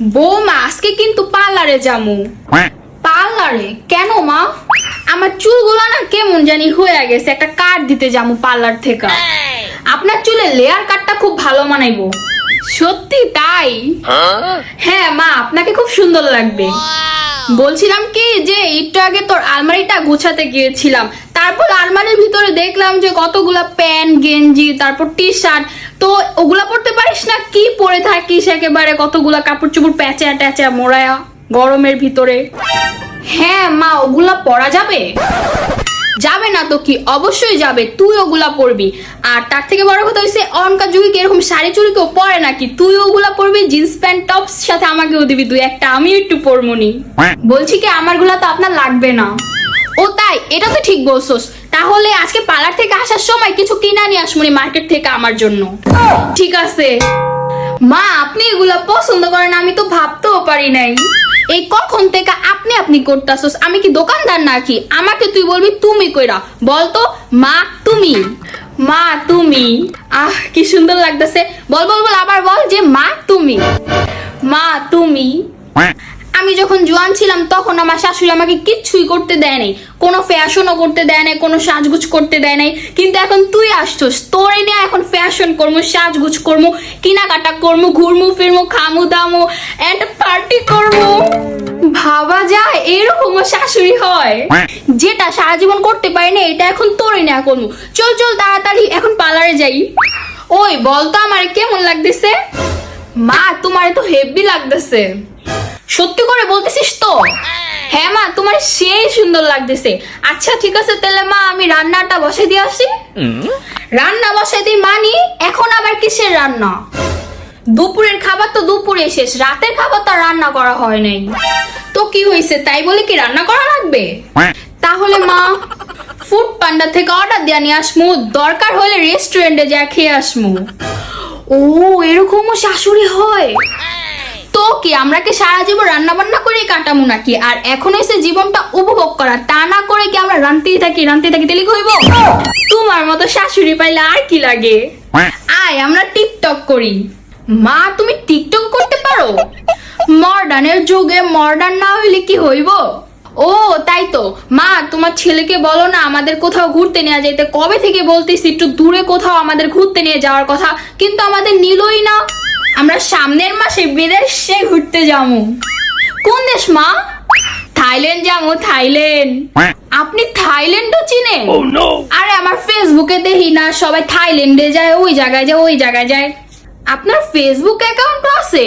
বৌমা আজকে কিন্তু পার্লারে যামু। পার্লারে? কেন মা? আমার চুলগুলো না কেমন জানি হয়ে গেছে একটা কাট দিতে যাব পার্লার থেকে। আপনার চুলে লেয়ার কাটটা খুব ভালো মানাইবো। সত্যি তাই? হ্যাঁ মা আপনাকে খুব সুন্দর লাগবে। বলছিলাম কি যে একটু আগে তোর আলমারিটা গুছাতে গিয়েছিলাম। তারপর আলমারির ভিতরে দেখলাম যে কতগুলা প্যান্ট গেঞ্জি তারপর টি শার্ট তো ওগুলা পরতে পারিস না? কি পরে থাকিস একেবারে? কতগুলা কাপড় চোপড় প্যাচা ট্যাচা মোড়ায়া গরমের ভিতরে। হ্যাঁ মা, ওগুলা পরা যাবে? যাবে না তো কি? অবশ্যই যাবে। তুই ওগুলা পরবি। আর তার থেকে বড় কথা হচ্ছে অনকার যুগে এরকম শাড়ি চুড়ি কেউ পরে নাকি? তুই ওগুলা পরবি, জিন্স প্যান্ট, টপস, সাথে আমাকেও দিবি তুই একটা। আমি একটু পরমনি। বলছি কি, আমারগুলা তো আপনার লাগবে না। ও তাই, এটা তো ঠিক বলছোস। তাহলে আজকে পার্লার থেকে আসার সময় কিছু কিনা নিয়ে আসমনি মার্কেট থেকে আমার জন্য। ঠিক আছে? মা, আপনি এগুলা পছন্দ করেন, আমি তো ভাবতেও পারি নাই। এই কখন থেকে আপনি আপনি করতাছস? আমি কি দোকানদার নাকি? আমাকে তুই বলবি তুমি কইরা। বলতো, মা, তুমি। মা, তুমি। আহ, কি সুন্দর লাগতেছে। বল বল বল, আবার বল যে মা, তুমি। মা, তুমি। আমি যখন জোয়ান ছিলাম, তখন আমার শাশুড়ি আমাকে কিচ্ছুই করতে দেয় নাই। কোনো ফ্যাশনও করতে দেয় নাই, কোনো সাজগুজ করতে দেয় নাই। কিন্তু এখন তুই আসছস, তোর এনে এখন ফ্যাশন করব সাজগুজ করব কেনাকাটা করব ঘুরমু, ফিরমু, খামু, দামু এন্ড পার্টি করব ভাবা যায়, এরকমও শাশুড়ি হয়। যেটা সারা জীবন করতে পারি না, এটা এখন তোর এনে করব চল চল, তাড়াতাড়ি, এখন পার্লারে যাই। ওই, বলতো আমার, কেমন লাগতেছে? মা, তোমার তো হেভি লাগতেছে। সত্যি করে বলতেছিস তো? হ্যাঁ মা, তোমার সেই সুন্দর লাগতেছে। আচ্ছা ঠিক আছে, তাহলে মা, আমি রান্নাটা বসে দিয়ে আসি। রান্না বসে দিই মানি, এখন আবার কিসের রান্না? দুপুরের খাবার তো দুপুরে শেষ, রাতের খাবার তো রান্না করা হয় নাই। তো কি হয়েছে, তাই বলে কি রান্না করা লাগবে? তাহলে মা ফুড পান্ডা থেকে অর্ডার দেওয়া নিয়ে আসমু, দরকার হলে রেস্টুরেন্টে যা খেয়ে আসমু। ও, এরকমও শাশুড়ি হয়? কি? আমরা কি সারা জীবন রান্না বান্না করে কাটামু নাকি? আর এখন এসে জীবনটা উপভোগ করা তা না করে কি আমরা রান্তেই থাকি রান্তেই থাকি তেলি হইব? তোমার মতো শাশুড়ি পাইলে আর কি লাগে? আয়, আমরা টিকটক করি। মা, তুমি টিকটক করতে পারো? মডার্নের যুগে মডার্ন না হইলে কি হইব? ও, তাই তো। মা, তোমার ছেলেকে বলো না, আমাদের কোথাও ঘুরতে নিয়ে যেতে কবে থেকে বলতেছি, একটু দূরে কোথাও আমাদের ঘুরতে নিয়ে যাওয়ার কথা, কিন্তু আমাদের নিলই না। আমরা সামনের মাসে বিদেশে ঘুরতে যাব। কোন দেশ মা? থাইল্যান্ড যাব থাইল্যান্ড। আপনি থাইল্যান্ডও চিনেন? Oh আরে আমার ফেসবুকে দেখি না সবাই থাইল্যান্ডে যায় ওই জায়গায় যায় ওই জায়গায় যায়। আপনার ফেসবুক অ্যাকাউন্ট আছে?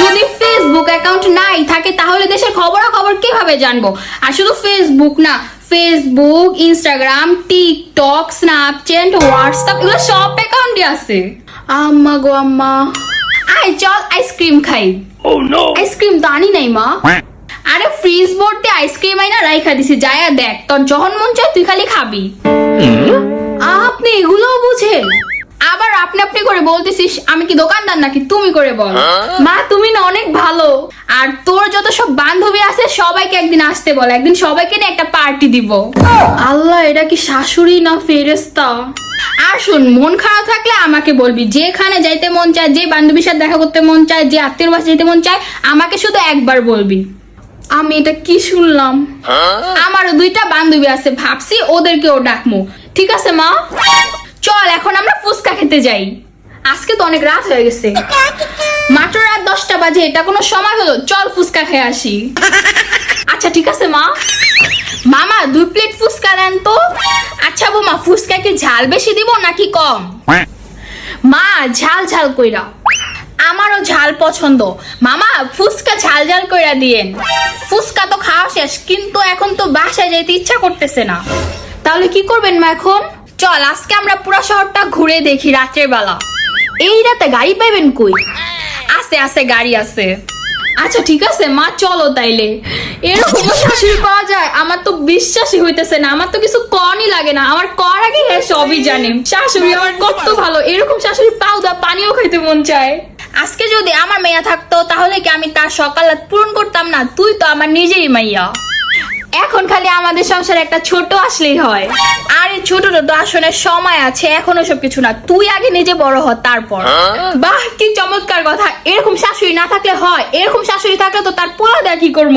যদি ফেসবুক অ্যাকাউন্ট নাই থাকে তাহলে দেশের খবরাখবর কীভাবে জানব? আর শুধু ফেসবুক না Facebook Instagram TikTok Snapchat WhatsApp এগুলো সব অ্যাকাউন্টই আছে। আম্মা গো আম্মা। আয় চল আইসক্রিম খাই। ও নো আইসক্রিম তো আনি নাই মা। আরে ফ্রিজ ভর্তি আইসক্রিম আইনা রাইখা দিছি যায়া দেখ তোর যখন মন চায় তুই খালি খাবি। আপনি এগুলো বুঝেন? আবার আপনি আপনি করে বলতেছিস আমি কি দোকানদার নাকি তুমি করে বল। মা তুমি না অনেক ভালো। আর তোর যত সব বান্ধবী আছে সবাইকে একদিন আসতে বল একদিন সবাইকে নিয়ে একটা পার্টি দিব। আল্লাহ এটা কি শাশুড়ি না ফেরেস্তা আর শুন মন খারাপ থাকলে আমাকে বলবি যেখানে যাইতে মন চায় যে বান্ধবীর সাথে দেখা করতে মন চায় যে আত্মীয় বাসা যেতে মন চায় আমাকে শুধু একবার বলবি। আমি এটা কি শুনলাম? আমারও দুইটা বান্ধবী আছে ভাবছি ওদেরকেও ডাকমু। ঠিক আছে মা? চল এখন আমরা ফুচকা খেতে যাই। আজকে তো অনেক রাত হয়ে গেছে। মাত্র রাত দশটা বাজে, এটা কোনো সময় হলো? চল ফুচকা খেয়ে আসি। আচ্ছা ঠিক আছে, মা। মামা, দুই প্লেট ফুচকা দেন তো। আচ্ছা বৌমা, ফুচকা কি ঝাল বেশি দিব নাকি কম? মা, ঝাল ঝাল কইরা। আমারও ঝাল পছন্দ। মামা, ফুচকা ঝাল ঝাল কইরা দিয়েন। ফুচকা তো খাওয়া শেষ, কিন্তু এখন তো বাসায় যেতে ইচ্ছা করতেছে না। তাহলে কি করবেন মা এখন? চল, আজকে আমরা পুরো শহরটা ঘুরে দেখি রাতের বেলা। এই রাতে গাড়ি পাইবেন কই? আছে আছে গাড়ি আছে। আচ্ছা ঠিক আছে মা চলো তাইলে। এরকম শাশুড়ি পাওয়া যায়? আমার তো বিশ্বাসই হইতেছে না। আমার তো কিছু কনই লাগে না। আমার কর আগে হ্যাঁ সবই জানে। শাশুড়ি আমার কত ভালো। এরকম শাশুড়ি পাও দা পানিও খাইতে মন চায়। আজকে যদি আমার মেয়া থাকতো তাহলে কি আমি তার সকাল রাত পূরণ করতাম না? তুই তো আমার নিজেরই মাইয়া। এখন খালি আমাদের সংসারে একটা ছোট আসলেই হয়। আরে ছোট তো আসলে সময় আছে, এখনও সব কিছু না। তুই আগে নিজে বড় হ, তারপর। বাহ, কি চমৎকার কথা। এরকম শাশুড়ি না থাকলে হয়, এরকম শাশুড়ি থাকলে তো তার পোলা দেয়া কি করব